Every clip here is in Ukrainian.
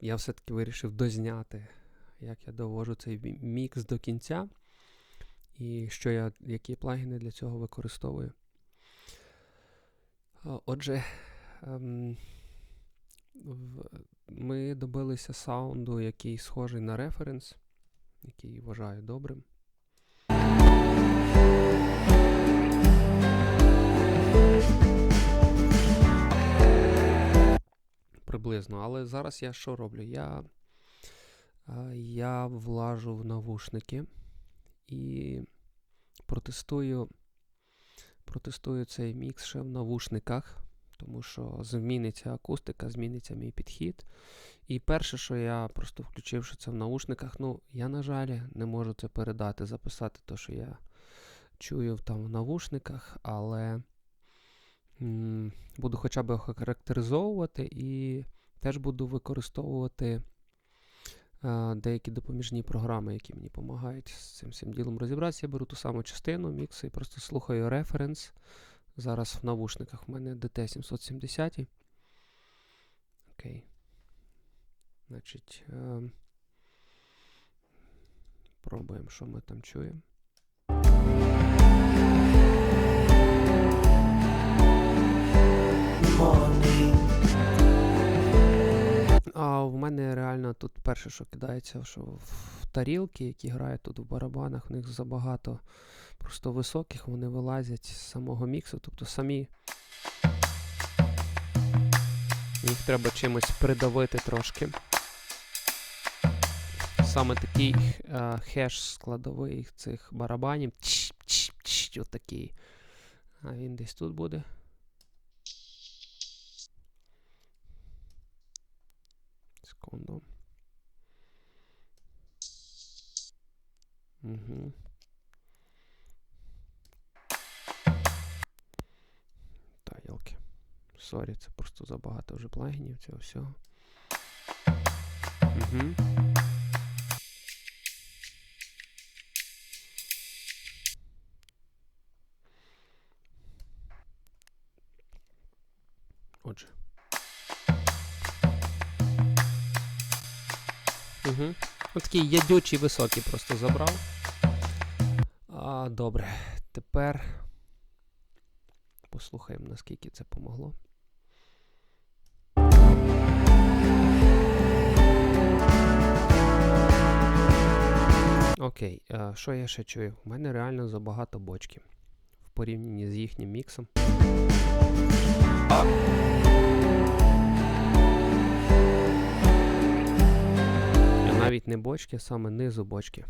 я все-таки вирішив дозняти, як я довожу цей мікс до кінця. І що я, які плагіни для цього використовую. Отже, ем, ми добилися саунду, який схожий на референс, який вважаю добрим. Приблизно. Але зараз я що роблю? Я, я влажу в навушники і протестую, протестую цей мікс ще в навушниках, тому що зміниться акустика, зміниться мій підхід. І перше, що я просто включивши це в наушниках, ну, я, на жаль, не можу це передати, записати те, що я чую там в навушниках, але буду хоча б охарактеризовувати і теж буду використовувати е, деякі допоміжні програми, які мені допомагають з цим всім ділом розібратися. Я беру ту саму частину міксу і просто слухаю референс. Зараз в навушниках в мене DT770. Окей. Значить, е, пробуємо, що ми там чуємо. В мене реально тут перше, що кидається, що в тарілки, які грають тут в барабанах, в них забагато просто високих, вони вилазять з самого міксу, тобто самі. Їх треба чимось придавити трошки. Саме такий е, хеш складовий цих барабанів. Отакий. А він десь тут буде. Секунду. Угу. Та, йолки. Сорі, це просто забагато вже плагінів цього всього. Угу. Угу. Ось такий ядючий високий просто забрав. А, добре. Тепер послухаємо, наскільки це помогло. Окей, а, що я ще чую? У мене реально забагато бочки в порівнянні з їхнім міксом. Навіть не бочки, а саме низу бочки.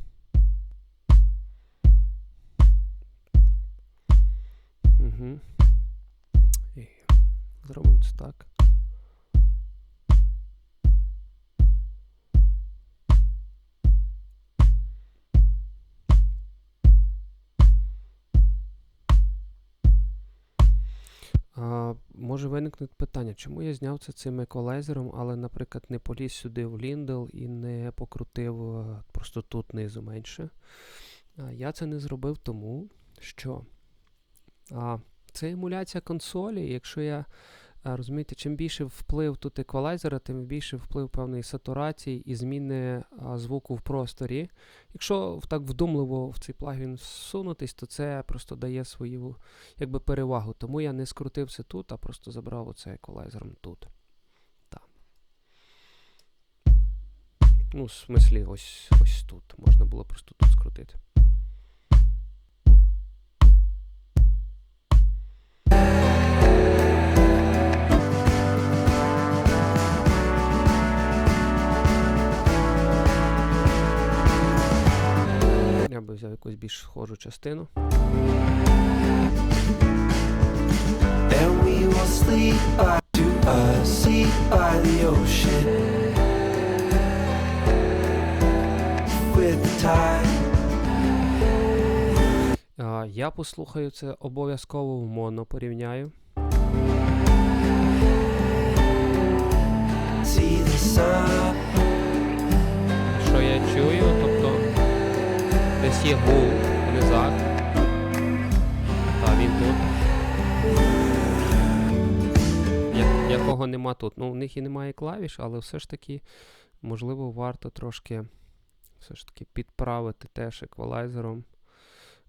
Угу. І зробимо це так. А, може виникнути питання, чому я зняв це цим еквалайзером, але, наприклад, не поліз сюди в Lindel і не покрутив е, просто тут низу менше. А, я це не зробив тому, що а, це емуляція консолі. Якщо я розумієте, чим більше вплив тут еквалайзера, тим більше вплив певної сатурації і зміни звуку в просторі. Якщо так вдумливо в цей плагін всунутись, то це просто дає свою якби перевагу. Тому я не скрутив це тут, а просто забрав оце еквалайзером тут. Так. Ну, в смислі, ось, ось тут. Можна було просто тут скрутити. Якусь більш схожу частину. Then we will sleep by to a seat by the ocean. With the tide. А, я послухаю це обов'язково в моно порівняю. See the sun. Що я чую, десь є гул в низах. Та він тут. Якого нема тут. Ну, у них і немає клавіш, але все ж таки, можливо, варто трошки все ж таки підправити теж еквалайзером.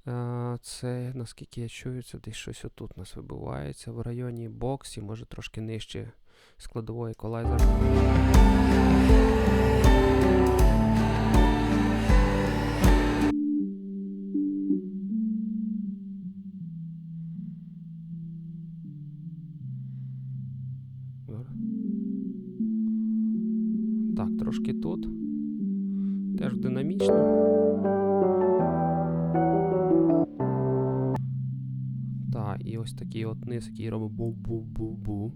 Е, Це, наскільки я чую, це десь щось отут у нас вибивається в районі боксі, може трошки нижче складової еквалайзера. Ось такий от низ, який робить бу-бу-бу-бу.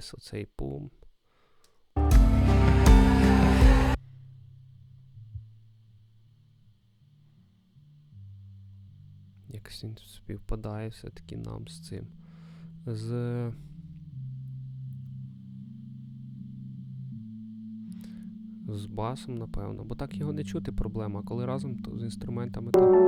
Тут оцей пум. Якось він співпадає все-таки нам з цим. З. З басом, напевно. Бо так його не чути проблема, коли разом, то з інструментами то.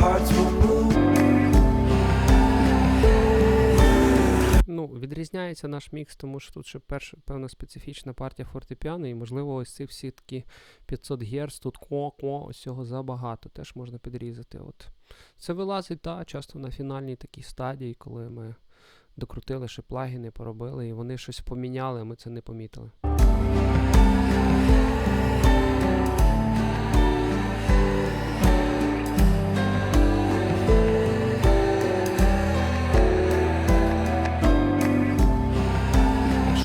Hearts will move. Ну, відрізняється наш мікс, тому що тут ще перша певна специфічна партія фортепіано, і можливо ось ці всі такі 500 Гц, тут ко-ко, ось цього забагато, теж можна підрізати. От. Це вилазить, та, часто на фінальній такій стадії, коли ми докрутили ще плагіни, поробили, і вони щось поміняли, а ми це не помітили.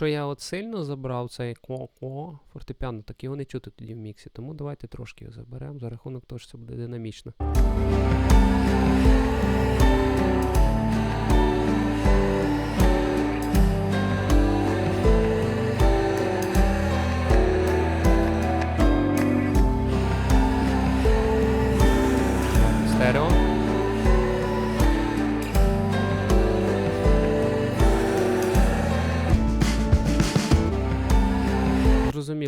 Якщо я от сильно забрав цей ко-ко фортепіано, так його не чути тоді в міксі. Тому давайте трошки його заберемо за рахунок того, що це буде динамічно.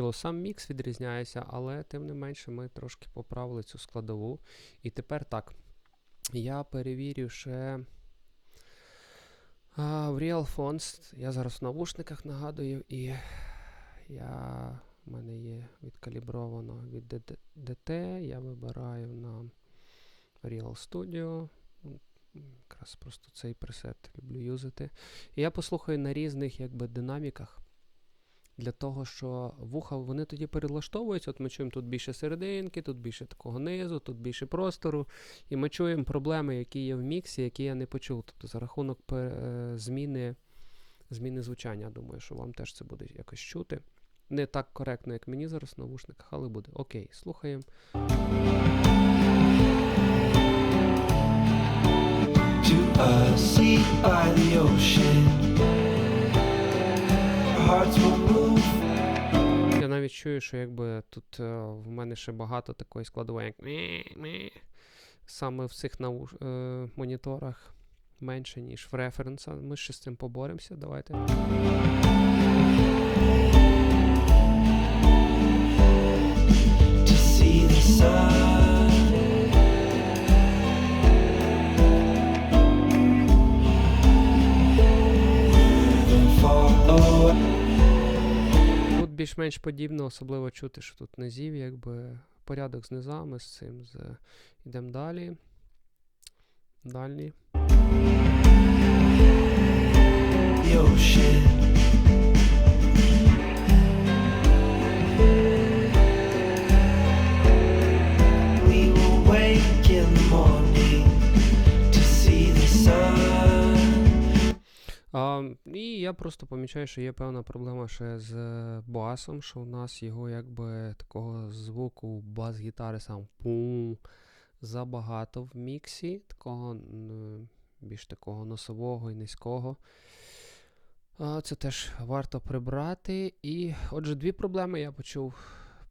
Зрозуміло, сам мікс відрізняється, але тим не менше ми трошки поправили цю складову. І тепер так. Я перевірю ще а, в Real Fonts. Я зараз в навушниках нагадую, і я, в мене є відкалібровано від DT. Я вибираю на Real Studio. Якраз просто цей пресет люблю юзати. І я послухаю на різних якби, динаміках для того, що вуха вони тоді перелаштовуються. От ми чуємо тут більше серединки, тут більше такого низу, тут більше простору. І ми чуємо проблеми, які є в міксі, які я не почув. Тобто за рахунок е, зміни, зміни звучання. Думаю, що вам теж це буде якось чути. Не так коректно, як мені зараз в навушниках, але буде. Окей, слухаємо. to a sea by the ocean. Навіть чую, що якби тут е, в мене ще багато такої складової, як саме в цих науш... е, моніторах менше, ніж в референса. Ми ще з цим поборемося. Давайте. to більш-менш подібно, особливо чути, що тут низів, якби порядок з низами, з цим. З... Йдемо далі. Далі. the ocean. А, і я просто помічаю, що є певна проблема ще з е, басом, що у нас його якби такого звуку бас-гітари сам пум забагато в міксі, такого більш такого носового і низького. А, це теж варто прибрати. І отже, дві проблеми я почув,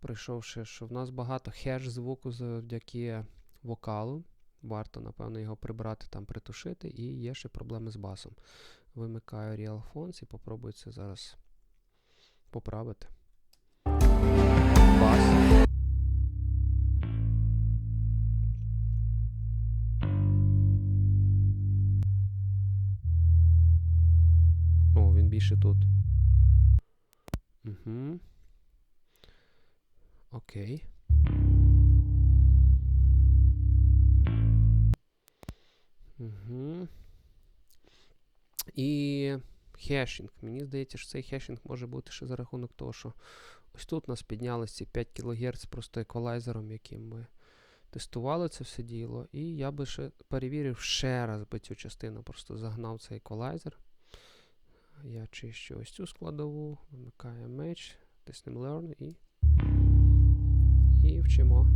прийшовши, що в нас багато хеш звуку завдяки вокалу. Варто, напевно, його прибрати, там притушити, і є ще проблеми з басом. Вимикаю Real Phones і попробую це зараз поправити. Бас. О, він більше тут. Угу. Окей. Угу. І хешінг. Мені здається, що цей хешінг може бути ще за рахунок того, що ось тут у нас піднялися ці 5 кГц просто еквалайзером, яким ми тестували це все діло. І я би ще перевірив ще раз би цю частину, просто загнав цей еквалайзер. Я чищу ось цю складову, вимикаю меч, тиснемо Learn і. І вчимо.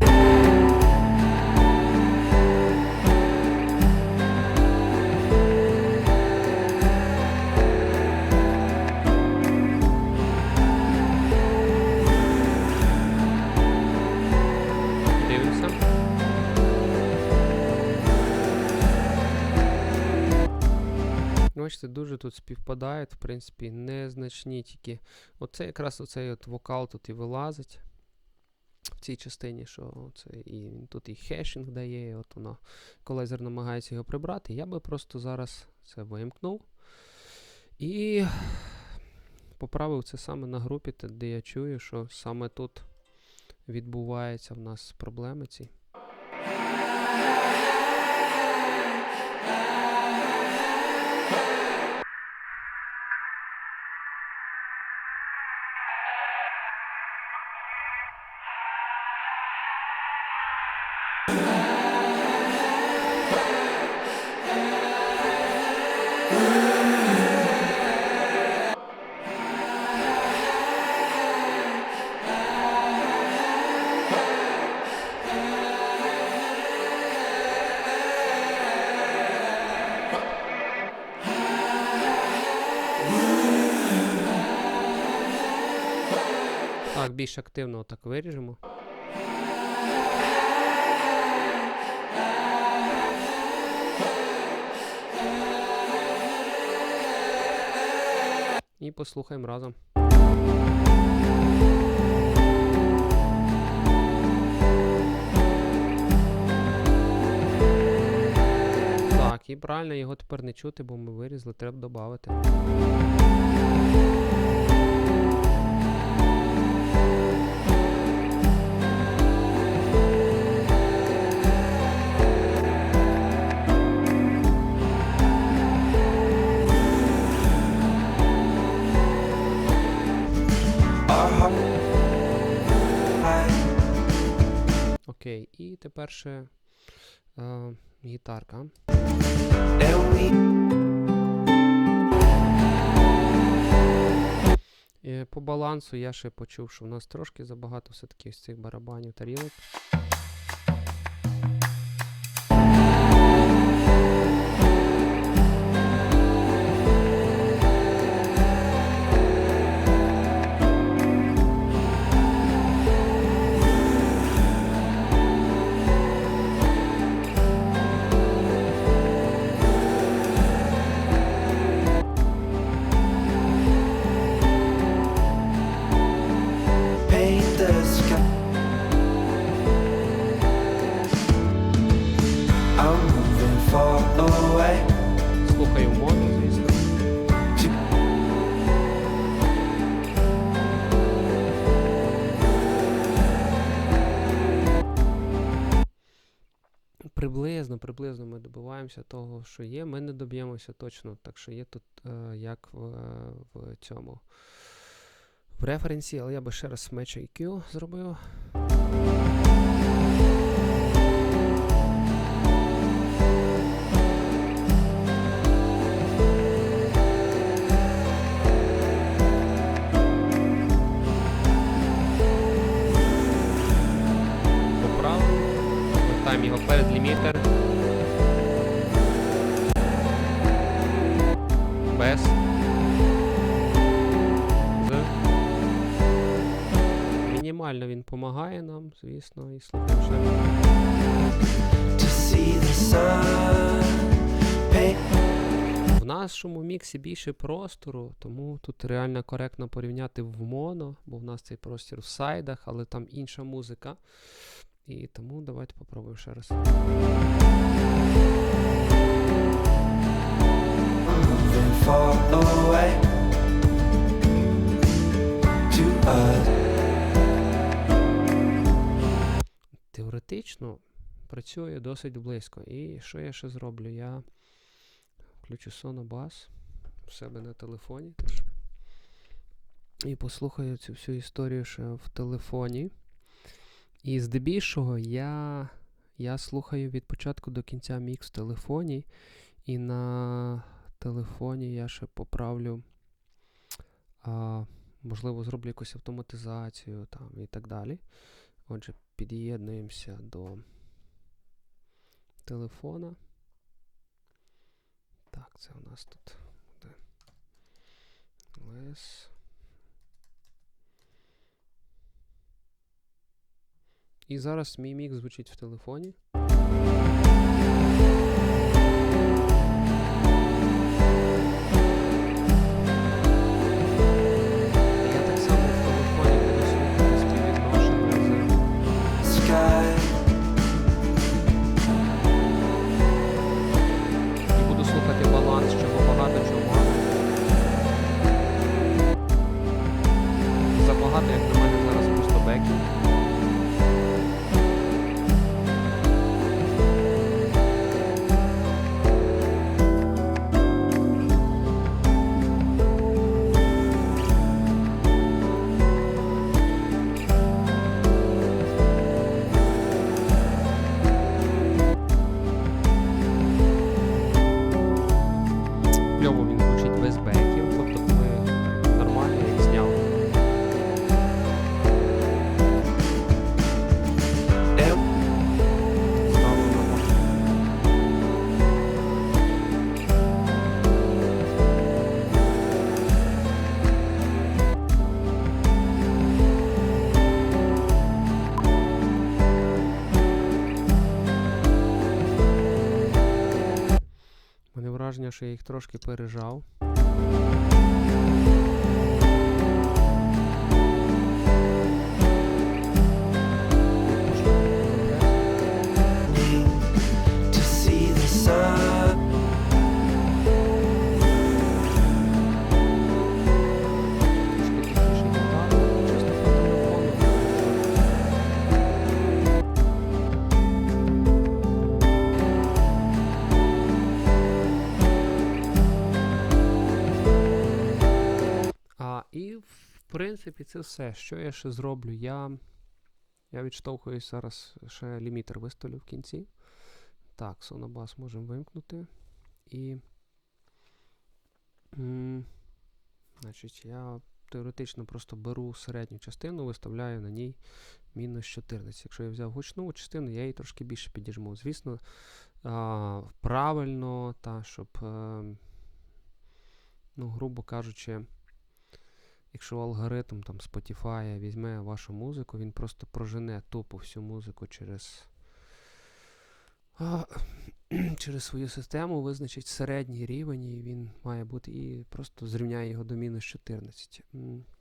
Бачите, дуже тут співпадають, в принципі, незначні тільки. Оце якраз оцей от вокал тут і вилазить. В цій частині, що це і тут і хешінг дає, і от воно колезер намагається його прибрати. Я би просто зараз це вимкнув. І поправив це саме на групі, де я чую, що саме тут відбуваються в нас проблеми ці. Більш активно так виріжемо. І послухаємо разом. Так, і правильно його тепер не чути, бо ми вирізали, треба додати. Окей, і тепер ще е, гітарка. Е, по балансу я ще почув, що в нас трошки забагато все-таки цих барабанів тарілок. Приблизно, ми добиваємося того, що є. Ми не доб'ємося точно, так що є тут е, як в, в цьому в референсі, але я би ще раз Match IQ зробив. Вертаємо його перед лімітер. Без. З. Мінімально він допомагає нам, звісно, і. Paint В нашому міксі більше простору, тому тут реально коректно порівняти в моно, бо в нас цей простір в сайдах, але там інша музика. І тому давайте попробуємо ще раз. Far away to us. Теоретично працює досить близько. І що я ще зроблю? Я включу Sonobass в себе на телефоні теж. І послухаю цю всю історію ще в телефоні. І здебільшого я, я слухаю від початку до кінця мікс в телефоні. І на телефоні я ще поправлю. А, можливо, зроблю якусь автоматизацію там і так далі. Отже, під'єднуємося до телефона. Так, це у нас тут буде лес. І зараз мій мікс звучить в телефоні. Враження, що я їх трошки пережав. Принципі це все. Що я ще зроблю? Я, я відштовхуюсь зараз, ще лімітер виставлю в кінці. Так, Sonobass можемо вимкнути. І. м, Значить, я теоретично просто беру середню частину, виставляю на ній мінус 14. Якщо я взяв гучну частину, я її трошки більше підіжму. Звісно, а, правильно, та, щоб, е, ну, грубо кажучи, якщо алгоритм там, Spotify візьме вашу музику, він просто прожене тупо всю музику через. а, Через свою систему визначить середній рівень, і він має бути і просто зрівняє його до мінус 14.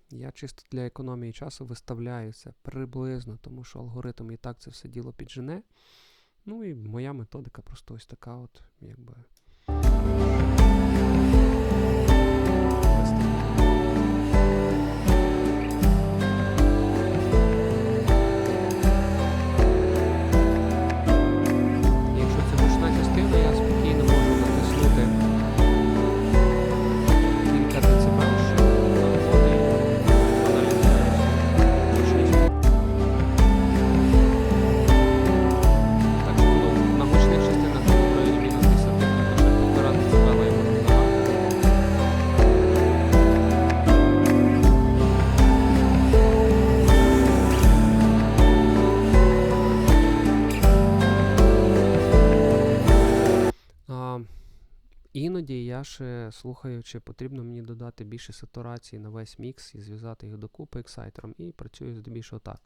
Я чисто для економії часу виставляю це приблизно, тому що алгоритм і так це все діло піджене. Ну і моя методика просто ось така, от, якби. Я ще слухаю, чи потрібно мені додати більше сатурації на весь мікс і зв'язати їх докупи ексайтером, і працюю здебільшого так.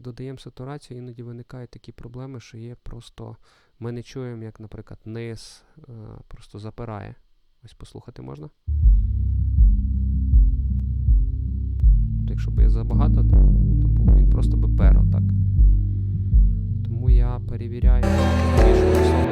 Додаємо сатурацію, іноді виникають такі проблеми, що є просто. Ми не чуємо, як, наприклад, низ е, просто запирає. Ось послухати можна. Якщо б я забагато, то він просто би перо, так. Тому я перевіряю в більш режимі.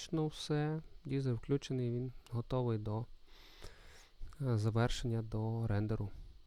Теоретично все. Дізель включений, він готовий до е, завершення до рендеру.